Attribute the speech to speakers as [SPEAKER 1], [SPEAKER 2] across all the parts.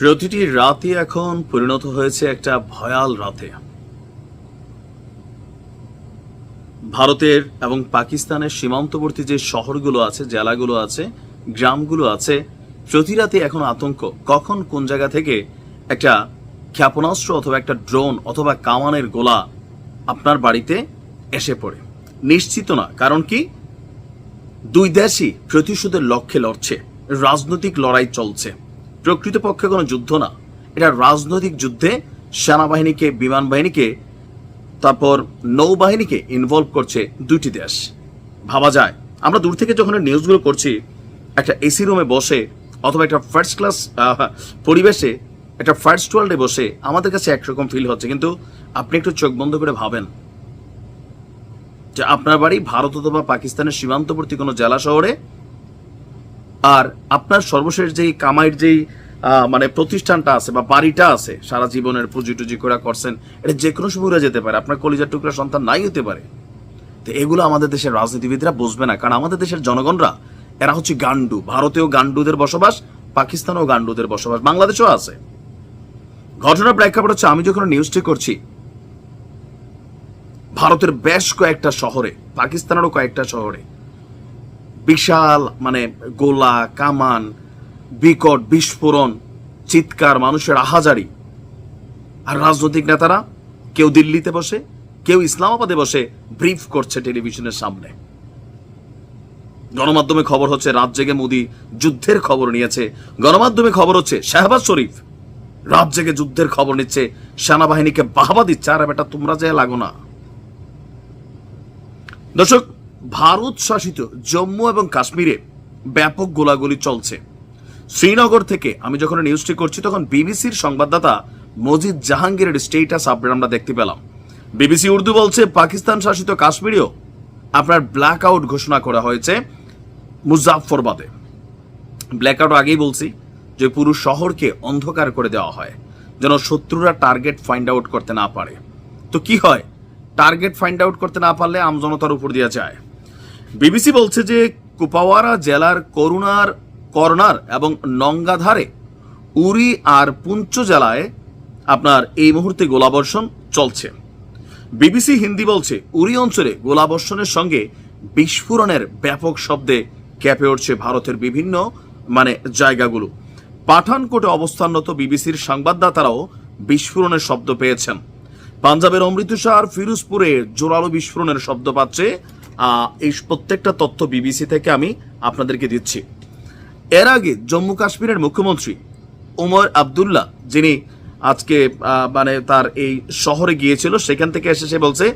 [SPEAKER 1] প্রতিটি রাতই এখন পরিণত হয়েছে একটা ভয়াল রাতে। ভারতের এবং পাকিস্তানের সীমান্তবর্তী যে শহরগুলো আছে, জেলাগুলো আছে, গ্রামগুলো আছে, প্রতি রাতে এখন আতঙ্ক। কখন কোন জায়গা থেকে একটা ক্ষেপণাস্ত্র অথবা একটা ড্রোন অথবা কামানের গোলা আপনার বাড়িতে এসে পড়ে? নিশ্চিত না। কারণ কি? দুই দেশই প্রতিশোধের লক্ষ্যে লড়ছে। রাজনৈতিক লড়াই চলছে। প্রকৃতপক্ষে কোনো যুদ্ধ না। এটা রাজনৈতিক যুদ্ধে সেনাবাহিনীকে বিমান বাহিনীকে তারপর নৌবাহিনীকে ইনভলভ করছে দুইটি দেশ। ভাবা যায়, আমরা দূর থেকে যখন নিউজগুলো করছি, একটা এসি রুমে বসে অথবা একটা ফার্স্ট ক্লাস পরিবেশে, একটা ফার্স্ট ওয়ার্ল্ডে বসে আমাদের কাছে একরকম ফিল হচ্ছে। কিন্তু আপনি একটু চোখ বন্ধ করে ভাবেন যে আপনার বাড়ি ভারত অথবা পাকিস্তানের সীমান্তবর্তী কোনো জেলা শহরে আর আপনার সর্বশেষ যেই কামাইয়ের যেই মানে প্রতিষ্ঠানটা আছে বা বাড়িটা আছে, সারা জীবনের পুঁজি টুজি করে করছেন, এটা যে কোনো সময় যেতে পারে। আপনার কলিজার টুকরা সন্তান নাই হতে পারে। তো এগুলো আমাদের দেশের রাজনীতিবিদরা বুঝবে না, কারণ আমাদের দেশের জনগণরা, এরা হচ্ছে গান্ডু ভারতেও গান্ডুদের বসবাস, পাকিস্তানেও গান্ডুদের বসবাস, বাংলাদেশেও আছে। ঘটনার প্রেক্ষাপট হচ্ছে, আমি যখন নিউজটি করছি, ভারতের বেশ কয়েকটা শহরে, পাকিস্তানেরও কয়েকটা শহরে বিশাল মানে গোলা, কামান, বিকট, বিস্ফোরণ, চিৎকার, মানুষের আহাজারি। আর রাজনৈতিক নেতারা, কেউ দিল্লিতে বসে, কেউ ইসলামাবাদে বসে ব্রিফ করছে টেলিভিশনের সামনে। গণমাধ্যমে খবর হচ্ছে, রাত জেগে মোদি যুদ্ধের খবর নিয়েছে। গণমাধ্যমে খবর হচ্ছে, শাহবাজ শরীফ রাত জেগে যুদ্ধের খবর নিচ্ছে, সেনাবাহিনীকে বাহবা দিচ্ছে। আর বেটা, তোমরা যে লাগো না। দর্শক ভারত শাসিত জম্মু এবং কাশ্মীরে ব্যাপক গোলাগুলি চলছে। শ্রীনগর থেকে আমি যখন নিউজটি করছি, তখন বিবিসির সংবাদদাতা মজিদ জাহাঙ্গীরের স্টেটাস আপডেট আমরা দেখতে পেলাম। বিবিসি উর্দু বলছে, পাকিস্তান শাসিত কাশ্মীরেও আপনার ব্ল্যাক আউট ঘোষণা করা হয়েছে মুজাফরবাদে ব্ল্যাক আউট আগেই বলছি যে পুরো শহরকে অন্ধকার করে দেওয়া হয়, যেন শত্রুরা টার্গেট ফাইন্ড আউট করতে না পারে। তো কি হয়? টার্গেট ফাইন্ড আউট করতে না পারলে আমজনতার উপর দিয়ে যায়। বিবিসি বলছে যে কুপাওয়ারা জেলার করুণার কর্নার এবং নঙ্গাধারে উরি আর পুঞ্চ জেলায় আপনার এই মুহূর্তে গোলাবর্ষণ চলছে। বিবিসি হিন্দি বলছে, উরি অঞ্চলে গোলাবর্ষণের সঙ্গে বিস্ফোরণের ব্যাপক শব্দে ক্যাপে উঠছে ভারতের বিভিন্ন মানে জায়গাগুলো। পাঠানকোটে অবস্থানরত বিবিসির সংবাদদাতারাও বিস্ফোরণের শব্দ পেয়েছেন। পাঞ্জাবের অমৃতসর, ফিরোজপুরে জোরালো বিস্ফোরণের শব্দ পাচ্ছে এই প্রত্যেকটা তথ্য বিবিসি থেকে আমি আপনাদেরকে দিচ্ছি। এর আগে জম্মু কাশ্মীরের মুখ্যমন্ত্রী ওমর আবদুল্লাহ, যিনি আজকে মানে তার এই শহরে গিয়েছিল, সেখান থেকে এসে সে বলছে,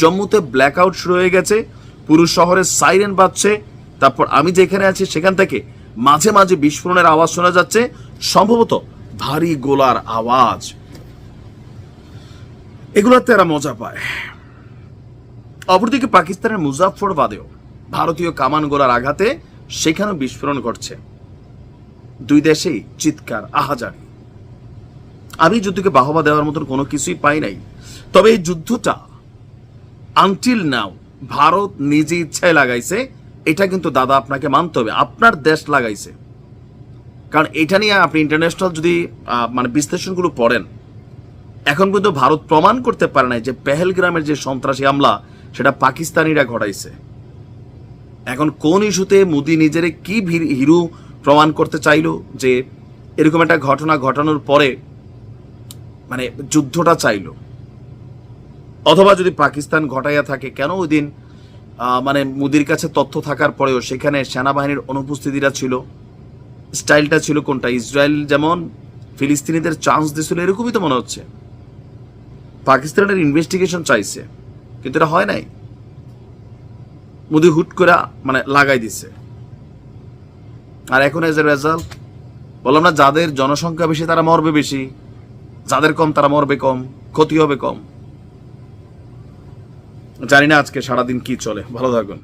[SPEAKER 1] জম্মুতে ব্ল্যাক আউট শুরু হয়ে গেছে, পুরো শহরে সাইরেন বাজছে, তারপর আমি যেখানে আছি সেখান থেকে মাঝে মাঝে বিস্ফোরণের আওয়াজ শোনা যাচ্ছে, সম্ভবত ভারী গোলার আওয়াজ। এগুলোতে এরা মজা পায়। অপরদিকে পাকিস্তানের মুজাফরবাদেও ভারতীয় কামান গোলার আঘাতে সেখানেও বিস্ফোরণ ঘটছে। দুই দেশেই চিৎকার, আহাজারি। আমি যুদ্ধকে বাহবা দেওয়ার মতন কোনো কিছুই পাই নাই। তবে এই যুদ্ধটা আনটিল নাও ভারত নিজে ইচ্ছায় লাগাইছে, এটা কিন্তু দাদা আপনাকে মানতে হবে, আপনার দেশ লাগাইছে। কারণ এটা নিয়ে আপনি ইন্টারন্যাশনাল যদি মানে বিশ্লেষণগুলো পড়েন, এখন কিন্তু ভারত প্রমাণ করতে পারে নাই যে পেহেলগ্রামের যে সন্ত্রাসী হামলা সেটা পাকিস্তানিরা ঘটাইছে। এখন কোন ইস্যুতে মোদি নিজেরে কি হিরু প্রমাণ করতে চাইলো যে এরকম একটা ঘটনা ঘটানোর পরে মানে যুদ্ধটা চাইলো? অথবা যদি পাকিস্তান ঘটাইয়া থাকে, কেন ওই দিন মানে মোদির কাছে তথ্য থাকার পরেও সেখানে সেনাবাহিনীর অনুপস্থিতিটা ছিল? স্টাইলটা ছিল কোনটা? ইসরায়েল যেমন ফিলিস্তিনিদের চান্স দিছিল, এরকমই তো মনে হচ্ছে। পাকিস্তানের ইনভেস্টিগেশন চাইছে। কিন্তু এটা হয় নাই। মোদি হুট করে মানে লাগাই দিছে। আর এখন এজ এ রেজাল্ট বললাম না, যাদের জনসংখ্যা বেশি তারা মরবে বেশি, যাদের কম তারা মরবে কম, ক্ষতি হবে কম। জানি না আজকে সারাদিন কি চলে, ভালো থাকুন।